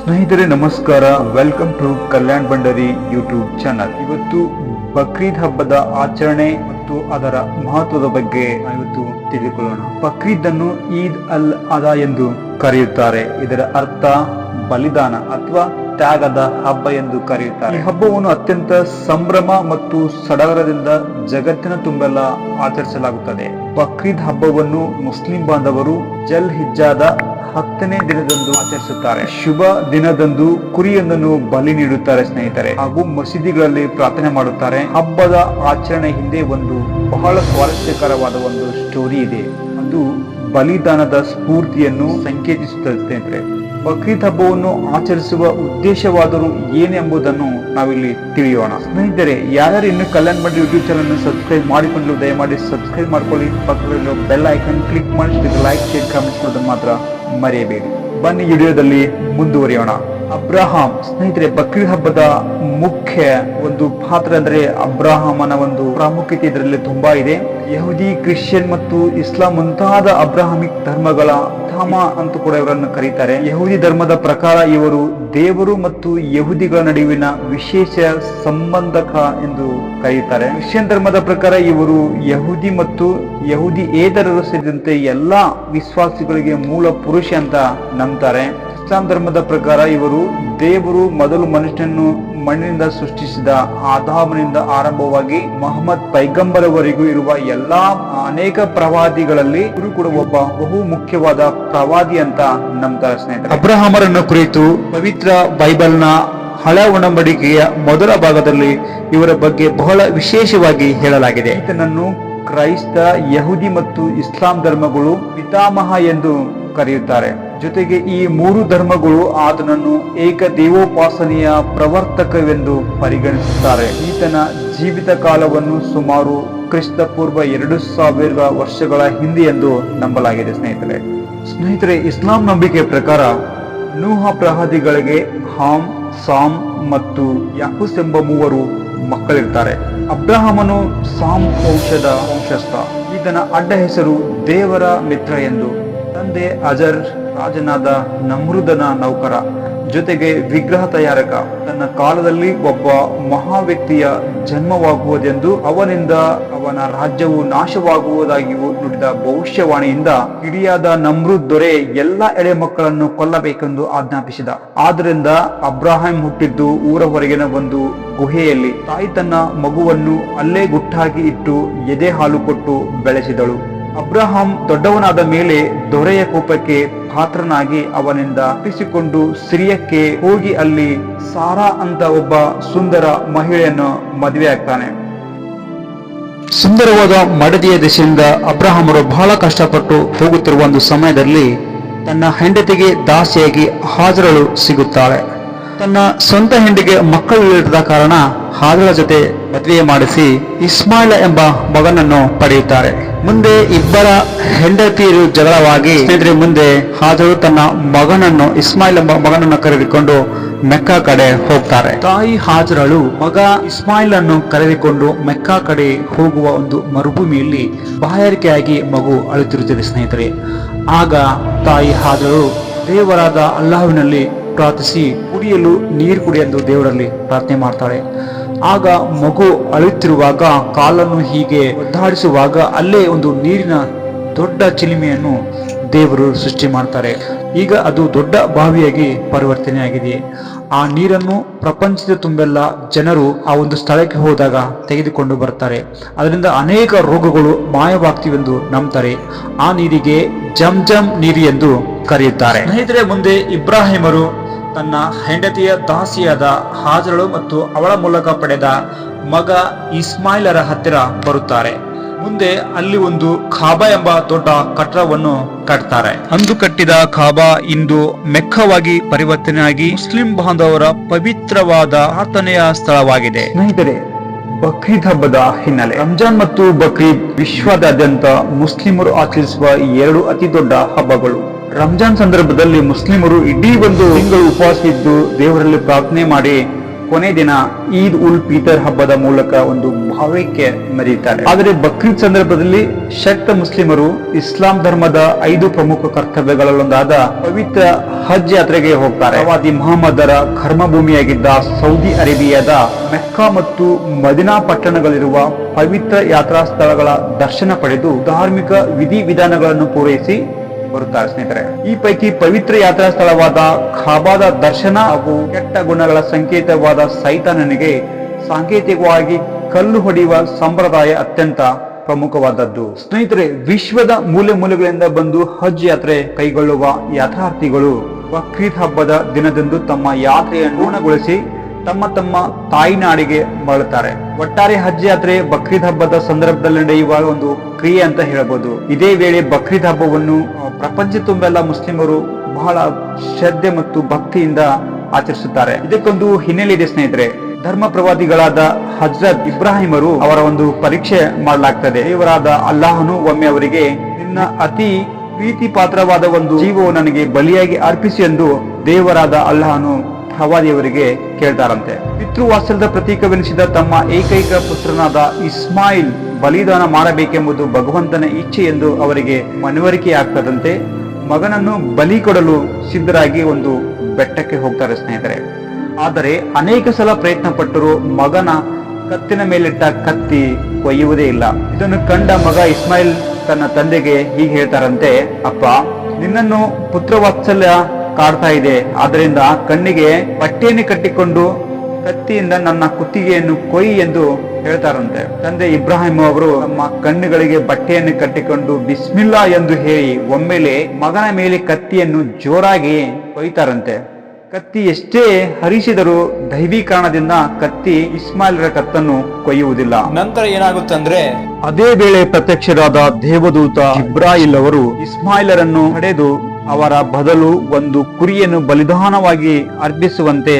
ಸ್ನೇಹಿತರೆ, ನಮಸ್ಕಾರ. Welcome to Kalyan Bhandari YouTube channel ಇವತ್ತು ಬಕ್ರೀದ್ ಹಬ್ಬದ ಆಚರಣೆ ಮತ್ತು ಅದರ ಮಹತ್ವದ ಬಗ್ಗೆ ಇವತ್ತು ತಿಳಿದುಕೊಳ್ಳೋಣ. ಬಕ್ರೀದ್ ಅನ್ನು ಈದ್ ಅಲ್ ಅದಾ ಎಂದು ಕರೆಯುತ್ತಾರೆ. ಇದರ ಅರ್ಥ ಬಲಿದಾನ ಅಥವಾ ತ್ಯಾಗದ ಹಬ್ಬ ಎಂದು ಕರೆಯುತ್ತಾರೆ. ಈ ಹಬ್ಬವನ್ನು ಅತ್ಯಂತ ಸಂಭ್ರಮ ಮತ್ತು ಸಡಗರದಿಂದ ಜಗತ್ತಿನ ತುಂಬೆಲ್ಲ ಆಚರಿಸಲಾಗುತ್ತದೆ. ಬಕ್ರೀದ್ ಹಬ್ಬವನ್ನು ಮುಸ್ಲಿಂ ಬಾಂಧವರು ಜಲ್ ಹಿಜ್ಜಾದ ಹತ್ತನೇ ದಿನದಂದು ಆಚರಿಸುತ್ತಾರೆ. ಶುಭ ದಿನದಂದು ಕುರಿಯೊಂದನ್ನು ಬಲಿ ನೀಡುತ್ತಾರೆ ಸ್ನೇಹಿತರೆ. ಹಾಗೂ ಮಸೀದಿಗಳಲ್ಲಿ ಪ್ರಾರ್ಥನೆ ಮಾಡುತ್ತಾರೆ. ಹಬ್ಬದ ಆಚರಣೆ ಹಿಂದೆ ಒಂದು ಬಹಳ ಸ್ವಾರಸ್ಯಕರವಾದ ಒಂದು ಸ್ಟೋರಿ ಇದೆ. ಅದು ಬಲಿದಾನದ ಸ್ಫೂರ್ತಿಯನ್ನು ಸಂಕೇತಿಸುತ್ತದೆ ಸ್ನೇಹಿತರೆ. ಬಕ್ರೀದ್ ಹಬ್ಬವನ್ನು ಆಚರಿಸುವ ಉದ್ದೇಶವಾದರೂ ಏನೆಂಬುದನ್ನು ನಾವಿಲ್ಲಿ ತಿಳಿಯೋಣ. ಸ್ನೇಹಿತರೆ, ಯಾರ್ಯಾರು ಇನ್ನು ಕಲ್ಯಾಣ ಮಂಡಳಿ ಯೂಟ್ಯೂಬ್ ಚಾನಲ್ ಸಬ್ಸ್ಕ್ರೈಬ್ ಮಾಡಿಕೊಂಡು ದಯಮಾಡಿ ಸಬ್ಸ್ಕ್ರೈಬ್ ಮಾಡ್ಕೊಳ್ಳಿ. ಪಕ್ಕದಲ್ಲಿ ಬೆಲ್ ಐಕನ್ ಕ್ಲಿಕ್ ಮಾಡಿ ಲೈಕ್ ಶೇರ್ ಕಾಮೆಂಟ್ಸ್ ಮಾಡೋದನ್ನು ಮಾತ್ರ ಮರೆಯಬೇಡಿ. ಬನ್ನಿ ವಿಡಿಯೋದಲ್ಲಿ ಮುಂದುವರಿಯೋಣ. ಅಬ್ರಹಾಂ, ಸ್ನೇಹಿತರೆ ಬಕ್ರೀದ್ ಹಬ್ಬದ ಮುಖ್ಯ ಒಂದು ಪಾತ್ರ ಅಂದ್ರೆ ಅಬ್ರಹಾಮನ ಒಂದು ಪ್ರಾಮುಖ್ಯತೆ ಇದರಲ್ಲಿ ತುಂಬಾ ಇದೆ. ಯಹೂದಿ, ಕ್ರಿಶ್ಚಿಯನ್ ಮತ್ತು ಇಸ್ಲಾಂ ಮುಂತಾದ ಅಬ್ರಹಾಮಿಕ್ ಧರ್ಮಗಳ ಧಾಮ ಅಂತ ಕೂಡ ಇವರನ್ನು ಕರೀತಾರೆ. ಯಹೂದಿ ಧರ್ಮದ ಪ್ರಕಾರ ಇವರು ದೇವರು ಮತ್ತು ಯಹೂದಿಗಳ ನಡುವಿನ ವಿಶೇಷ ಸಂಬಂಧಕ ಎಂದು ಕರೆಯುತ್ತಾರೆ ಕ್ರಿಶ್ಚಿಯನ್ ಧರ್ಮದ ಪ್ರಕಾರ ಇವರು ಯಹೂದಿ ಮತ್ತು ಯಹೂದಿ ಏತರರು ಸೇರಿದಂತೆ ಎಲ್ಲಾ ವಿಶ್ವಾಸಿಗಳಿಗೆ ಮೂಲ ಪುರುಷ ಅಂತ ನಂಬ್ತಾರೆ. ಇಸ್ಲಾಂ ಧರ್ಮದ ಪ್ರಕಾರ ಇವರು ದೇವರು ಮೊದಲು ಮನುಷ್ಯನನ್ನು ಮಣ್ಣಿನಿಂದ ಸೃಷ್ಟಿಸಿದ ಆದಾಮನಿಂದ ಆರಂಭವಾಗಿ ಮೊಹಮ್ಮದ್ ಪೈಗಂಬರವರೆಗೂ ಇರುವ ಎಲ್ಲಾ ಅನೇಕ ಪ್ರವಾದಿಗಳಲ್ಲಿ ಇವರು ಕೂಡ ಒಬ್ಬ ಬಹು ಮುಖ್ಯವಾದ ಪ್ರವಾದಿ ಅಂತ ನಂಬ್ತಾರೆ ಸ್ನೇಹಿತರೆ. ಅಬ್ರಹಾಮರನ್ನು ಕುರಿತು ಪವಿತ್ರ ಬೈಬಲ್ನ ಹಳ ಒಡಂಬಡಿಕೆಯ ಮೊದಲ ಭಾಗದಲ್ಲಿ ಇವರ ಬಗ್ಗೆ ಬಹಳ ವಿಶೇಷವಾಗಿ ಹೇಳಲಾಗಿದೆ. ಈತನನ್ನು ಕ್ರೈಸ್ತ ಯಹುದಿ ಮತ್ತು ಇಸ್ಲಾಂ ಧರ್ಮಗಳು ಪಿತಾಮಹ ಎಂದು ಕರೆಯುತ್ತಾರೆ. ಜೊತೆಗೆ ಈ ಮೂರು ಧರ್ಮಗಳು ಆತನನ್ನು ಏಕ ದೇವೋಪಾಸನೆಯ ಪ್ರವರ್ತಕವೆಂದು ಪರಿಗಣಿಸುತ್ತಾರೆ. ಈತನ ಜೀವಿತ ಕಾಲವನ್ನು ಸುಮಾರು ಕ್ರಿಸ್ತ ಪೂರ್ವ ಎರಡು ಸಾವಿರ ವರ್ಷಗಳ ಹಿಂದೆ ಎಂದು ನಂಬಲಾಗಿದೆ, ಸ್ನೇಹಿತರೆ. ಸ್ನೇಹಿತರೆ, ಇಸ್ಲಾಂ ನಂಬಿಕೆ ಪ್ರಕಾರ ನೂಹ ಪ್ರಹದಿಗಳಿಗೆ ಹಾಮ್, ಸಾಮ್ ಮತ್ತು ಯಾಕುಸ್ ಎಂಬ ಮೂವರು ಮಕ್ಕಳಿರ್ತಾರೆ. ಅಬ್ರಹಾಮನು ಸಾಮ್ ವಂಶದ ವಂಶಸ್ಥ ಈತನ ಅಡ್ಡ ಹೆಸರು ದೇವರ ಮಿತ್ರ ಎಂದು ತಂದೆ ಅಜರ್, ರಾಜನಾದ ನಮೃದನ ನೌಕರ. ಜೊತೆಗೆ ವಿಗ್ರಹ ತಯಾರಕ. ತನ್ನ ಕಾಲದಲ್ಲಿ ಒಬ್ಬ ಮಹಾ ವ್ಯಕ್ತಿಯ ಜನ್ಮವಾಗುವುದೆಂದು ಅವನಿಂದ ಅವನ ರಾಜ್ಯವು ನಾಶವಾಗುವುದಾಗಿ ನುಡಿದ ಭವಿಷ್ಯವಾಣಿಯಿಂದ ಹಿರಿಯಾದ ನಮ್ರುದ್ ದೊರೆ ಎಲ್ಲ ಎಳೆ ಮಕ್ಕಳನ್ನು ಕೊಲ್ಲಬೇಕೆಂದು ಆಜ್ಞಾಪಿಸಿದ. ಆದ್ದರಿಂದ ಅಬ್ರಾಹಿಂ ಹುಟ್ಟಿದ್ದು ಊರ ಹೊರಗಿನ ಒಂದು ಗುಹೆಯಲ್ಲಿ. ತಾಯಿ ತನ್ನ ಮಗುವನ್ನು ಅಲ್ಲೇ ಗುಟ್ಟಾಗಿ ಇಟ್ಟು ಎದೆ ಹಾಲು ಕೊಟ್ಟು ಬೆಳೆಸಿದಳು. ಅಬ್ರಹಾಂ ದೊಡ್ಡವನಾದ ಮೇಲೆ ದೊರೆಯ ಕೋಪಕ್ಕೆ ಪಾತ್ರನಾಗಿ ಅವನಿಂದ ತಪ್ಪಿಸಿಕೊಂಡು ಸಿರಿಯಕ್ಕೆ ಹೋಗಿ ಅಲ್ಲಿ ಸಾರಾ ಅಂತ ಒಬ್ಬ ಸುಂದರ ಮಹಿಳೆಯನ್ನು ಮದುವೆ ಆಗ್ತಾನೆ. ಸುಂದರವಾದ ಮಡದಿಯ ದಿಶೆಯಿಂದ ಅಬ್ರಹಾಮರು ಬಹಳ ಕಷ್ಟಪಟ್ಟು ಹೋಗುತ್ತಿರುವ ಒಂದು ಸಮಯದಲ್ಲಿ ತನ್ನ ಹೆಂಡತಿಗೆ ದಾಸಿಯಾಗಿ ಹಾಜರಳು ಸಿಗುತ್ತಾಳೆ. ತನ್ನ ಸ್ವಂತ ಹೆಂಡಿಗೆ ಮಕ್ಕಳಿಲ್ಲದ ಕಾರಣ ಹಾಜರ ಜೊತೆ ಮದುವೆ ಮಾಡಿಸಿ ಇಸ್ಮಾಯಿಲ್ ಎಂಬ ಮಗನನ್ನು ಪಡೆಯುತ್ತಾರೆ. ಮುಂದೆ ಇಬ್ಬರ ಹೆಂಡತಿಯರು ಜಗಳವಾಗಿ ಸ್ನೇಹಿತರೆ ಮುಂದೆ ಹಾಜರು ತನ್ನ ಮಗನನ್ನು, ಇಸ್ಮಾಯಿಲ್ ಎಂಬ ಮಗನನ್ನು ಕರೆದುಕೊಂಡು ಮೆಕ್ಕಾ ಕಡೆ ಹೋಗ್ತಾರೆ. ತಾಯಿ ಹಾಜರಳು ಮಗ ಇಸ್ಮಾಯಿಲ್ ಅನ್ನು ಕರೆದುಕೊಂಡು ಮೆಕ್ಕಾ ಕಡೆ ಹೋಗುವ ಒಂದು ಮರುಭೂಮಿಯಲ್ಲಿ ಬಾಯಾರಿಕೆಯಾಗಿ ಮಗು ಅಳುತ್ತಿರುತ್ತದೆ ಸ್ನೇಹಿತರೆ. ಆಗ ತಾಯಿ ಹಾಜರಳು ದೇವರಾದ ಅಲ್ಲಾಹುವಿನಲ್ಲಿ ಪ್ರಾರ್ಥಿಸಿ ಕುಡಿಯಲು ನೀರು ಕುಡಿಯಲು ದೇವರಲ್ಲಿ ಪ್ರಾರ್ಥನೆ ಮಾಡ್ತಾಳೆ. ಆಗ ಮಗು ಅಳುತ್ತಿರುವಾಗ ಕಾಲನ್ನು ಹೀಗೆ ಒದ್ದಾಡಿಸುವಾಗ ಅಲ್ಲೇ ಒಂದು ನೀರಿನ ದೊಡ್ಡ ಚಿಲಿಮೆಯನ್ನು ದೇವರು ಸೃಷ್ಟಿ ಮಾಡ್ತಾರೆ. ಈಗ ಅದು ದೊಡ್ಡ ಬಾವಿಯಾಗಿ ಪರಿವರ್ತನೆಯಾಗಿದೆ. ಆ ನೀರನ್ನು ಪ್ರಪಂಚದ ತುಂಬೆಲ್ಲ ಜನರು ಆ ಒಂದು ಸ್ಥಳಕ್ಕೆ ಹೋದಾಗ ತೆಗೆದುಕೊಂಡು ಬರ್ತಾರೆ ಅದರಿಂದ ಅನೇಕ ರೋಗಗಳು ಮಾಯವಾಗ್ತಿವೆಂದು ನಂಬ್ತಾರೆ. ಆ ನೀರಿಗೆ ಜಮ್ ಜಮ್ ನೀರು ಎಂದು ಕರೆಯುತ್ತಾರೆ. ಸ್ನೇಹಿತರೆ, ಮುಂದೆ ಇಬ್ರಾಹಿಮರು ತನ್ನ ಹೆಂಡತಿಯ ದಾಸಿಯಾದ ಹಾಜರಳು ಮತ್ತು ಅವಳ ಮೂಲಕ ಪಡೆದ ಮಗ ಇಸ್ಮಾಯಿಲರ ಹತ್ತಿರ ಬರುತ್ತಾರೆ. ಮುಂದೆ ಅಲ್ಲಿ ಒಂದು ಖಾಬಾ ಎಂಬ ದೊಡ್ಡ ಕಟ್ಟಡವನ್ನು ಕಟ್ತಾರೆ. ಅಂದು ಕಟ್ಟಿದ ಖಾಬಾ ಇಂದು ಮೆಕ್ಕವಾಗಿ ಪರಿವರ್ತನೆಯಾಗಿ ಮುಸ್ಲಿಂ ಬಾಂಧವರ ಪವಿತ್ರವಾದ ಪ್ರಾರ್ಥನೆಯ ಸ್ಥಳವಾಗಿದೆ. ಸ್ನೇಹಿತರೆ, ಬಕ್ರೀದ್ ಹಬ್ಬದ ಹಿನ್ನೆಲೆ ರಂಜಾನ್ ಮತ್ತು ಬಕ್ರೀದ್ ವಿಶ್ವದಾದ್ಯಂತ ಮುಸ್ಲಿಮರು ಆಚರಿಸುವ ಎರಡು ಅತಿ ದೊಡ್ಡ ಹಬ್ಬಗಳು ರಂಜಾನ್ ಸಂದರ್ಭದಲ್ಲಿ ಮುಸ್ಲಿಮರು ಇಡೀ ಒಂದು ತಿಂಗಳು ಉಪವಾಸ ಇದ್ದು ದೇವರಲ್ಲಿ ಪ್ರಾರ್ಥನೆ ಮಾಡಿ ಕೊನೆ ದಿನ ಈದ್ ಉಲ್ ಪೀತರ್ ಹಬ್ಬದ ಮೂಲಕ ಒಂದು ಭಾವೈಕ್ಯ ಮೆರೆಯುತ್ತಾರೆ. ಆದರೆ ಬಕ್ರೀದ್ ಸಂದರ್ಭದಲ್ಲಿ ಶಕ್ತ ಮುಸ್ಲಿಮರು ಇಸ್ಲಾಂ ಧರ್ಮದ ಐದು ಪ್ರಮುಖ ಕರ್ತವ್ಯಗಳಲ್ಲೊಂದಾದ ಪವಿತ್ರ ಹಜ್ ಯಾತ್ರೆಗೆ ಹೋಗ್ತಾರೆ. ಪ್ರವಾದಿ ಮೊಹಮ್ಮದರ ಕರ್ಮಭೂಮಿಯಾಗಿದ್ದ ಸೌದಿ ಅರೇಬಿಯಾದ ಮೆಕ್ಕಾ ಮತ್ತು ಮದಿನಾ ಪಟ್ಟಣಗಳಿರುವ ಪವಿತ್ರ ಯಾತ್ರಾ ಸ್ಥಳಗಳ ದರ್ಶನ ಪಡೆದು ಧಾರ್ಮಿಕ ವಿಧಿವಿಧಾನಗಳನ್ನು ಪೂರೈಸಿ ಬರುತ್ತಾರೆ ಸ್ನೇಹಿತರೆ? ಈ ಪೈಕಿ ಪವಿತ್ರ ಯಾತ್ರಾ ಸ್ಥಳವಾದ ಖಾಬಾದ ದರ್ಶನ ಹಾಗೂ ಕೆಟ್ಟ ಗುಣಗಳ ಸಂಕೇತವಾದ ಸೈತಾನನಿಗೆ ಸಾಂಕೇತಿಕವಾಗಿ ಕಲ್ಲು ಹೊಡೆಯುವ ಸಂಪ್ರದಾಯ ಅತ್ಯಂತ ಪ್ರಮುಖವಾದದ್ದು. ಸ್ನೇಹಿತರೆ, ವಿಶ್ವದ ಮೂಲೆ ಮೂಲೆಗಳಿಂದ ಬಂದು ಹಜ್ ಯಾತ್ರೆ ಕೈಗೊಳ್ಳುವ ಯಾತ್ರಾರ್ಥಿಗಳು ಬಕ್ರೀದ್ ಹಬ್ಬದ ದಿನದಂದು ತಮ್ಮ ಯಾತ್ರೆಯನ್ನು ಪೂರ್ಣಗೊಳಿಸಿ ತಮ್ಮ ತಮ್ಮ ತಾಯಿನಾಡಿಗೆ ಮರಳುತ್ತಾರೆ. ಒಟ್ಟಾರೆ ಹಜ್ ಯಾತ್ರೆ ಬಕ್ರೀದ್ ಹಬ್ಬದ ಸಂದರ್ಭದಲ್ಲಿ ನಡೆಯುವ ಒಂದು ಕ್ರಿಯೆ ಅಂತ ಹೇಳಬಹುದು ಇದೇ ವೇಳೆ ಬಕ್ರೀದ್ ಹಬ್ಬವನ್ನು ಪ್ರಪಂಚ ತುಂಬೆಲ್ಲ ಮುಸ್ಲಿಮರು ಬಹಳ ಶ್ರದ್ಧೆ ಮತ್ತು ಭಕ್ತಿಯಿಂದ ಆಚರಿಸುತ್ತಾರೆ. ಇದಕ್ಕೊಂದು ಹಿನ್ನೆಲೆ ಇದೆ ಸ್ನೇಹಿತರೆ. ಧರ್ಮ ಪ್ರವಾದಿಗಳಾದ ಹಜ್ರತ್ ಇಬ್ರಾಹಿಮರು ಅವರ ಒಂದು ಪರೀಕ್ಷೆ ಮಾಡಲಾಗ್ತದೆ. ಇವರಾದ ಅಲ್ಲಾಹನು ಒಮ್ಮೆ ಅವರಿಗೆ, ನಿನ್ನ ಅತಿ ಪ್ರೀತಿ ಪಾತ್ರವಾದ ಒಂದು ಜೀವವು ನನಗೆ ಬಲಿಯಾಗಿ ಅರ್ಪಿಸಿ ಎಂದು ದೇವರಾದ ಅಲ್ಲಾಹನು ಪ್ರವಾದಿಯವರಿಗೆ ಕೇಳ್ತಾರಂತೆ. ಪಿತೃವಾತ್ಸಲ್ಯದ ಪ್ರತೀಕವೆನಿಸಿದ ತಮ್ಮ ಏಕೈಕ ಪುತ್ರನಾದ ಇಸ್ಮಾಯಿಲ್ ಬಲಿದಾನ ಮಾಡಬೇಕೆಂಬುದು ಭಗವಂತನ ಇಚ್ಛೆ ಎಂದು ಅವರಿಗೆ ಮನವರಿಕೆ ಆಗ್ತದಂತೆ ಮಗನನ್ನು ಬಲಿ ಕೊಡಲು ಸಿದ್ಧರಾಗಿ ಒಂದು ಬೆಟ್ಟಕ್ಕೆ ಹೋಗ್ತಾರೆ ಸ್ನೇಹಿತರೆ. ಆದರೆ ಅನೇಕ ಸಲ ಪ್ರಯತ್ನ ಪಟ್ಟರೂ ಮಗನ ಕತ್ತಿನ ಮೇಲಿಟ್ಟ ಕತ್ತಿ ಒಯ್ಯುವುದೇ ಇಲ್ಲ. ಇದನ್ನು ಕಂಡ ಮಗ ಇಸ್ಮಾಯಿಲ್ ತನ್ನ ತಂದೆಗೆ ಹೀಗೆ ಹೇಳ್ತಾರಂತೆ, ಅಪ್ಪ, ನಿನ್ನನ್ನು ಪುತ್ರವಾತ್ಸಲ್ಯ ಕಾಡ್ತಾ ಇದೆ. ಆದ್ದರಿಂದ ಕಣ್ಣಿಗೆ ಪಟ್ಟಿಯನ್ನು ಕಟ್ಟಿಕೊಂಡು ಕತ್ತಿಯಿಂದ ನನ್ನ ಕುತ್ತಿಗೆಯನ್ನು ಕೊಯ್ ಎಂದು ಹೇಳ್ತಾರಂತೆ. ತಂದೆ ಇಬ್ರಾಹಿಂ ಅವರು ನಮ್ಮ ಕಣ್ಣುಗಳಿಗೆ ಬಟ್ಟೆಯನ್ನು ಕಟ್ಟಿಕೊಂಡು ಬಿಸ್ಮಿಲ್ಲಾ ಎಂದು ಹೇಳಿ ಒಮ್ಮೆಲೆ ಮಗನ ಮೇಲೆ ಕತ್ತಿಯನ್ನು ಜೋರಾಗಿ ಕೊಯ್ತಾರಂತೆ. ಕತ್ತಿ ಎಷ್ಟೇ ಹರಿಸಿದರೂ ದೈವೀಕರಣದಿಂದ ಕತ್ತಿ ಇಸ್ಮಾಯಿಲರ ಕತ್ತನ್ನು ಕೊಯ್ಯುವುದಿಲ್ಲ. ನಂತರ ಏನಾಗುತ್ತಂದ್ರೆ ಅದೇ ವೇಳೆ ಪ್ರತ್ಯಕ್ಷರಾದ ದೇವದೂತ ಇಬ್ರಾಹಿಲ್ ಅವರು ಇಸ್ಮಾಯಿಲರನ್ನು ಪಡೆದು ಅವರ ಬದಲು ಒಂದು ಕುರಿಯನ್ನು ಬಲಿದಾನವಾಗಿ ಅರ್ಪಿಸುವಂತೆ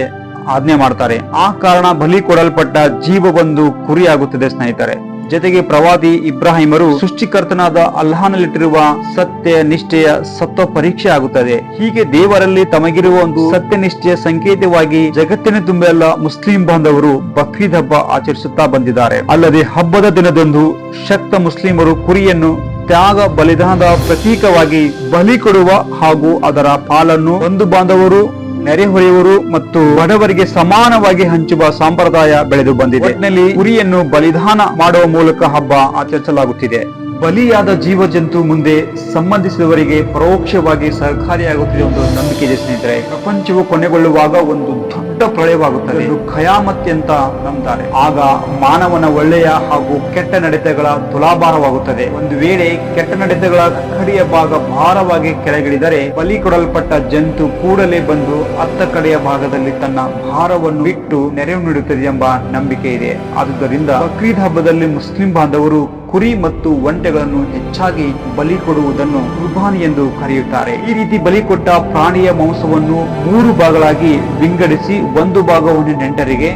ಆಜ್ಞೆ ಮಾಡ್ತಾರೆ. ಆ ಕಾರಣ ಬಲಿ ಕೊಡಲ್ಪಟ್ಟ ಜೀವವೊಂದು ಕುರಿಯಾಗುತ್ತದೆ ಸ್ನೇಹಿತರೆ. ಜೊತೆಗೆ ಪ್ರವಾದಿ ಇಬ್ರಾಹಿಮರು ಸೃಷ್ಟಿಕರ್ತನಾದ ಅಲ್ಲಹನಲ್ಲಿಟ್ಟಿರುವ ಸತ್ಯ, ನಿಷ್ಠೆಯ ಸತ್ವ ಪರೀಕ್ಷೆ ಆಗುತ್ತದೆ. ಹೀಗೆ ದೇವರಲ್ಲಿ ತಮಗಿರುವ ಒಂದು ಸತ್ಯ, ನಿಷ್ಠೆಯ ಸಂಕೇತವಾಗಿ ಜಗತ್ತಿನ ತುಂಬೆಲ್ಲ ಮುಸ್ಲಿಂ ಬಾಂಧವರು ಬಕ್ರೀದ್ ಹಬ್ಬ ಆಚರಿಸುತ್ತಾ ಬಂದಿದ್ದಾರೆ. ಅಲ್ಲದೆ ಹಬ್ಬದ ದಿನದಂದು ಶಕ್ತ ಮುಸ್ಲಿಮರು ಕುರಿಯನ್ನು ತ್ಯಾಗ, ಬಲಿದಾನದ ಪ್ರತೀಕವಾಗಿ ಬಲಿ ಕೊಡುವ ಹಾಗೂ ಅದರ ಪಾಲನ್ನು ಬಂಧು ಬಾಂಧವರು ನೆರೆಹೊರೆಯವರು ಮತ್ತು ಬಡವರಿಗೆ ಸಮಾನವಾಗಿ ಹಂಚುವ ಸಂಪ್ರದಾಯ ಬೆಳೆದು ಬಂದಿದೆ. ಕುರಿಯನ್ನು ಬಲಿದಾನ ಮಾಡುವ ಮೂಲಕ ಹಬ್ಬ ಆಚರಿಸಲಾಗುತ್ತಿದೆ. ಬಲಿಯಾದ ಜೀವ ಜಂತು ಮುಂದೆ ಸಂಬಂಧಿಸಿದವರಿಗೆ ಪರೋಕ್ಷವಾಗಿ ಸಹಕಾರಿಯಾಗುತ್ತಿದೆ ಒಂದು ನಂಬಿಕೆ ಇದೆ ಸ್ನೇಹಿತರೆ. ಪ್ರಪಂಚವು ಕೊನೆಗೊಳ್ಳುವಾಗ ಒಂದು ದೊಡ್ಡ ಪ್ರಳಯವಾಗುತ್ತದೆ. ಇದು ಖಯಾಮತ್ ಅಂತ ನಂಬುತ್ತಾರೆ ಆಗ ಮಾನವನ ಒಳ್ಳೆಯ ಹಾಗೂ ಕೆಟ್ಟ ನಡತೆಗಳ ತುಲಾಭಾರವಾಗುತ್ತದೆ. ಒಂದು ವೇಳೆ ಕೆಟ್ಟ ನಡತೆಗಳ ಕಡೆಯ ಭಾಗ ಭಾರವಾಗಿ ಕೆಳಗಿಳಿದರೆ ಬಲಿ ಕೊಡಲ್ಪಟ್ಟ ಜಂತು ಕೂಡಲೇ ಬಂದು ಅತ್ತ ಕಡೆಯ ಭಾಗದಲ್ಲಿ ತನ್ನ ಭಾರವನ್ನು ಬಿಟ್ಟು ನೆರವು ನೀಡುತ್ತದೆ ಎಂಬ ನಂಬಿಕೆ ಇದೆ. ಆದುದರಿಂದ ಬಕ್ರೀದ್ ಹಬ್ಬದಲ್ಲಿ ಮುಸ್ಲಿಂ ಬಾಂಧವರು ಕುರಿ ಮತ್ತು ಒಂಟೆಗಳನ್ನು ಹೆಚ್ಚಾಗಿ ಬಲಿ ಕೊಡುವುದನ್ನು ಕುರ್ಬಾನಿ ಎಂದು ಕರೆಯುತ್ತಾರೆ. ಈ ರೀತಿ ಬಲಿ ಕೊಟ್ಟ ಪ್ರಾಣಿಯ ಮಾಂಸವನ್ನು ಮೂರು ಭಾಗಗಳಾಗಿ ವಿಂಗಡಿಸಿ ಒಂದು ಭಾಗವನ್ನು ನೆಂಟರಿಗೆ,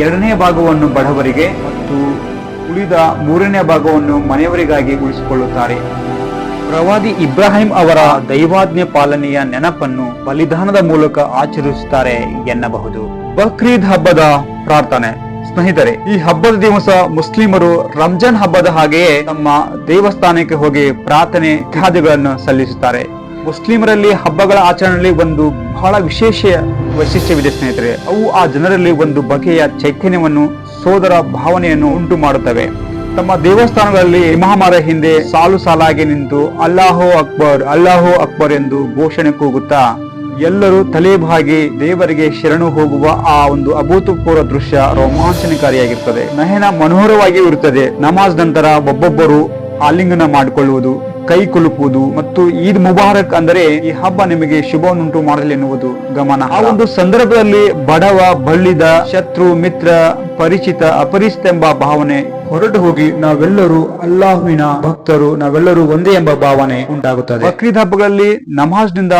ಎರಡನೇ ಭಾಗವನ್ನು ಬಡವರಿಗೆ ಮತ್ತು ಉಳಿದ ಮೂರನೇ ಭಾಗವನ್ನು ಮನೆಯವರಿಗಾಗಿ ಉಳಿಸಿಕೊಳ್ಳುತ್ತಾರೆ. ಪ್ರವಾದಿ ಇಬ್ರಾಹಿಂ ಅವರ ದೈವಾಜ್ಞೆ ಪಾಲನೆಯ ನೆನಪನ್ನು ಬಲಿದಾನದ ಮೂಲಕ ಆಚರಿಸುತ್ತಾರೆ ಎನ್ನಬಹುದು. ಬಕ್ರೀದ್ ಹಬ್ಬದ ಪ್ರಾರ್ಥನೆ. ಸ್ನೇಹಿತರೆ, ಈ ಹಬ್ಬದ ದಿವಸ ಮುಸ್ಲಿಮರು ರಂಜಾನ್ ಹಬ್ಬದ ಹಾಗೆಯೇ ತಮ್ಮ ದೇವಸ್ಥಾನಕ್ಕೆ ಹೋಗಿ ಪ್ರಾರ್ಥನೆ ಇತ್ಯಾದಿಗಳನ್ನು ಸಲ್ಲಿಸುತ್ತಾರೆ. ಮುಸ್ಲಿಮರಲ್ಲಿ ಹಬ್ಬಗಳ ಆಚರಣೆಯಲ್ಲಿ ಒಂದು ಬಹಳ ವಿಶೇಷ ವೈಶಿಷ್ಟ್ಯವಿದೆ ಸ್ನೇಹಿತರೆ, ಅವು ಆ ಜನರಲ್ಲಿ ಒಂದು ಬಗೆಯ ಚೈತನ್ಯವನ್ನು, ಸೋದರ ಭಾವನೆಯನ್ನು ಉಂಟು ಮಾಡುತ್ತವೆ ತಮ್ಮ ದೇವಸ್ಥಾನಗಳಲ್ಲಿ ಇಮಾಮರ ಹಿಂದೆ ಸಾಲು ಸಾಲಾಗಿ ನಿಂತು ಅಲ್ಲಾಹೋ ಅಕ್ಬರ್ ಅಲ್ಲಾಹೋ ಅಕ್ಬರ್ ಎಂದು ಘೋಷಣೆ ಕೂಗುತ್ತಾ, ಎಲ್ಲರೂ ತಲೆಬಾಗಿ ದೇವರಿಗೆ ಶರಣು ಹೋಗುವ ಆ ಒಂದು ಅಭೂತಪೂರ್ವ ದೃಶ್ಯ ರೋಮಾಂಚನಕಾರಿಯಾಗಿರ್ತದೆ ನಯನ ಮನೋಹರವಾಗಿ ಇರುತ್ತದೆ. ನಮಾಜ್ ನಂತರ ಒಬ್ಬೊಬ್ಬರು ಆಲಿಂಗನ ಮಾಡಿಕೊಳ್ಳುವುದು ಕೈ ಕುಲುಕುವುದು ಮತ್ತು ಈದ್ ಮುಬಾರಕ್ ಅಂದರೆ ಈ ಹಬ್ಬ ನಿಮಗೆ ಶುಭವನ್ನುಂಟು ಮಾಡಲಿ ಎನ್ನುವುದು ಗಮನ. ಆ ಒಂದು ಸಂದರ್ಭದಲ್ಲಿ ಬಡವ, ಬಳ್ಳಿದ, ಶತ್ರು, ಮಿತ್ರ, ಪರಿಚಿತ, ಅಪರಿಚಿತ ಎಂಬ ಭಾವನೆ ಹೊರಟು ಹೋಗಿ ನಾವೆಲ್ಲರೂ ಅಲ್ಲಾಹುವಿನ ಭಕ್ತರು, ನಾವೆಲ್ಲರೂ ಒಂದೇ ಎಂಬ ಭಾವನೆ ಉಂಟಾಗುತ್ತದೆ. ಬಕ್ರೀದ್ ಹಬ್ಬಗಳಲ್ಲಿ ನಮಾಜ್ನಿಂದ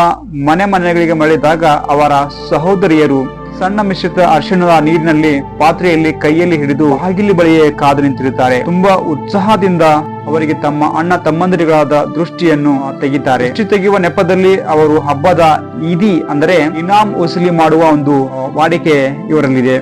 ಮನೆ ಮನೆಗಳಿಗೆ ಮಳೆದಾಗ ಅವರ ಸಹೋದರಿಯರು ಸಣ್ಣ ಮಿಶ್ರಿತ ಅರ್ಶಿಣದ ನೀರಿನಲ್ಲಿ ಪಾತ್ರೆಯಲ್ಲಿ ಕೈಯಲ್ಲಿ ಹಿಡಿದು ಹಾಗಿಲಿ ಬಳಿಯೇ ಕಾದು ನಿಂತಿರುತ್ತಾರೆ. ತುಂಬಾ ಉತ್ಸಾಹದಿಂದ ಅವರಿಗೆ ತಮ್ಮ ಅಣ್ಣ ತಮ್ಮಂದಿರಿಗಳಾದ ದೃಷ್ಟಿಯನ್ನು ತೆಗಿತಾರೆ. ದೃಷ್ಟಿ ತೆಗೆಯುವ ನೆಪದಲ್ಲಿ ಅವರು ಹಬ್ಬದ ಈದಿ ಅಂದರೆ ಇನಾಮ್ ವಸೂಲಿ ಮಾಡುವ ಒಂದು ವಾಡಿಕೆ ಇವರಲ್ಲಿದೆ.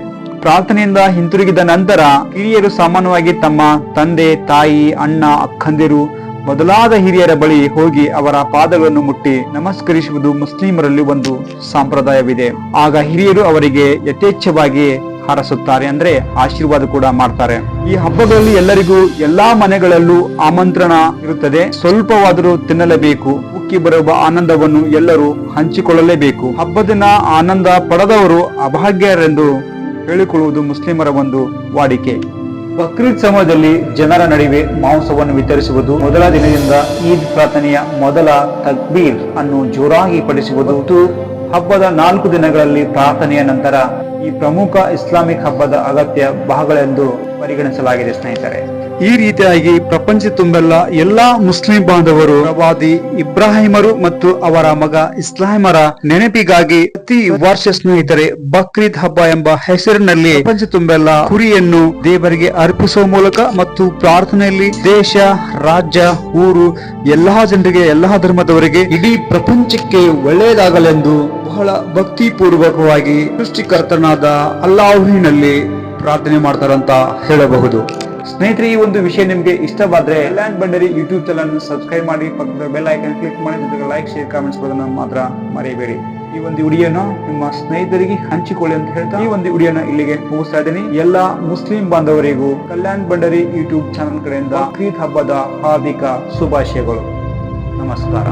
ಪ್ರಾರ್ಥನೆಯಿಂದ ಹಿಂತಿರುಗಿದ ನಂತರ ಹಿರಿಯರು ಸಾಮಾನ್ಯವಾಗಿ ತಮ್ಮ ತಂದೆ, ತಾಯಿ, ಅಣ್ಣ, ಅಕ್ಕಂದಿರು ಮೊದಲಾದ ಹಿರಿಯರ ಬಳಿ ಹೋಗಿ ಅವರ ಪಾದಗಳನ್ನು ಮುಟ್ಟಿ ನಮಸ್ಕರಿಸುವುದು ಮುಸ್ಲಿಮರಲ್ಲಿ ಒಂದು ಸಂಪ್ರದಾಯವಿದೆ. ಆಗ ಹಿರಿಯರು ಅವರಿಗೆ ಯಥೇಚ್ಛವಾಗಿ ಹಾರಸುತ್ತಾರೆ ಅಂದ್ರೆ ಆಶೀರ್ವಾದ ಕೂಡ ಮಾಡ್ತಾರೆ. ಈ ಹಬ್ಬಗಳಲ್ಲಿ ಎಲ್ಲರಿಗೂ ಎಲ್ಲಾ ಮನೆಗಳಲ್ಲೂ ಆಮಂತ್ರಣ ಇರುತ್ತದೆ. ಸ್ವಲ್ಪವಾದರೂ ತಿನ್ನಲೇಬೇಕು. ಉಕ್ಕಿ ಬರುವ ಆನಂದವನ್ನು ಎಲ್ಲರೂ ಹಂಚಿಕೊಳ್ಳಲೇಬೇಕು. ಹಬ್ಬದಿನ ಆನಂದ ಪಡೆದವರು ಅಭಾಗ್ಯರೆಂದು ಹೇಳಿಕೊಳ್ಳುವುದು ಮುಸ್ಲಿಮರ ಒಂದು ವಾಡಿಕೆ. ಬಕ್ರೀದ್ ಸಮಯದಲ್ಲಿ ಜನರ ನಡುವೆ ಮಾಂಸವನ್ನು ವಿತರಿಸುವುದು ಮೊದಲ ದಿನದಿಂದ ಈದ್ ಪ್ರಾರ್ಥನೆಯ ಮೊದಲ ತಕ್ಬೀರ್ ಅನ್ನು ಜೋರಾಗಿ ಪಡಿಸುವುದು ಮತ್ತು ಹಬ್ಬದ ನಾಲ್ಕು ದಿನಗಳಲ್ಲಿ ಪ್ರಾರ್ಥನೆಯ ನಂತರ ಈ ಪ್ರಮುಖ ಇಸ್ಲಾಮಿಕ್ ಹಬ್ಬದ ಅಗತ್ಯ ಭಾಗಗಳೆಂದು ಪರಿಗಣಿಸಲಾಗಿದೆ ಸ್ನೇಹಿತರೆ. ಈ ರೀತಿಯಾಗಿ ಪ್ರಪಂಚ ತುಂಬೆಲ್ಲ ಎಲ್ಲಾ ಮುಸ್ಲಿಂ ಬಾಂಧವರು, ಪ್ರವಾದಿ ಇಬ್ರಾಹಿಮರು ಮತ್ತು ಅವರ ಮಗ ಇಸ್ಲಾಮರ ನೆನಪಿಗಾಗಿ ಪ್ರತಿ ವರ್ಷ ಸ್ನೇಹಿತರೆ, ಬಕ್ರೀದ್ ಹಬ್ಬ ಎಂಬ ಹೆಸರಿನಲ್ಲಿ ಪ್ರಪಂಚ ತುಂಬೆಲ್ಲ ಕುರಿಯನ್ನು ದೇವರಿಗೆ ಅರ್ಪಿಸುವ ಮೂಲಕ ಮತ್ತು ಪ್ರಾರ್ಥನೆಯಲ್ಲಿ ದೇಶ, ರಾಜ್ಯ, ಊರು, ಎಲ್ಲಾ ಜನರಿಗೆ, ಎಲ್ಲಾ ಧರ್ಮದವರಿಗೆ ಇಡೀ ಪ್ರಪಂಚಕ್ಕೆ ಒಳ್ಳೆಯದಾಗಲೆಂದು ಬಹಳ ಭಕ್ತಿಪೂರ್ವಕವಾಗಿ ಸೃಷ್ಟಿಕರ್ತನಾದ ಅಲ್ಲಾಹುವಿನಲ್ಲಿ ಪ್ರಾರ್ಥನೆ ಮಾಡ್ತಾರಂತ ಹೇಳಬಹುದು. ಸ್ನೇಹಿತರೆ, ಈ ಒಂದು ವಿಷಯ ನಿಮಗೆ ಇಷ್ಟವಾದ್ರೆ ಲ್ಯಾಂಡ್ ಬಂಡರಿ ಯೂಟ್ಯೂಬ್ ಚಾನಲ್ ಸಬ್ಸ್ಕ್ರೈಬ್ ಮಾಡಿ, ಪಕ್ಕದ ಬೆಲ್ ಐಕನ್ ಕ್ಲಿಕ್ ಮಾಡಿ, ಜೊತೆಗೆ ಲೈಕ್ ಶೇರ್ ಕಾಮೆಂಟ್ಸ್ ಬರೋದನ್ನ ಮಾತ್ರ ಮರೆಯಬೇಡಿ. ಈ ಒಂದು ವಿಡಿಯೋನ ನಿಮ್ಮ ಸ್ನೇಹಿತರಿಗೆ ಹಂಚಿಕೊಳ್ಳಿ ಅಂತ ಹೇಳ್ತಾ ಈ ಒಂದು ವಿಡಿಯೋನ ಇಲ್ಲಿಗೆ ಮುಗಿಸ್ತಾ ಇದ್ದೀನಿ. ಎಲ್ಲಾ ಮುಸ್ಲಿಂ ಬಾಂಧವರಿಗೂ ಕಲ್ಯಾಣ್ ಬಂಡರಿ ಯೂಟ್ಯೂಬ್ ಚಾನಲ್ ಕಡೆಯಿಂದ ಕ್ರೀತ್ ಹಬ್ಬದ ಹಾರ್ದಿಕ ಶುಭಾಶಯಗಳು. ನಮಸ್ಕಾರ.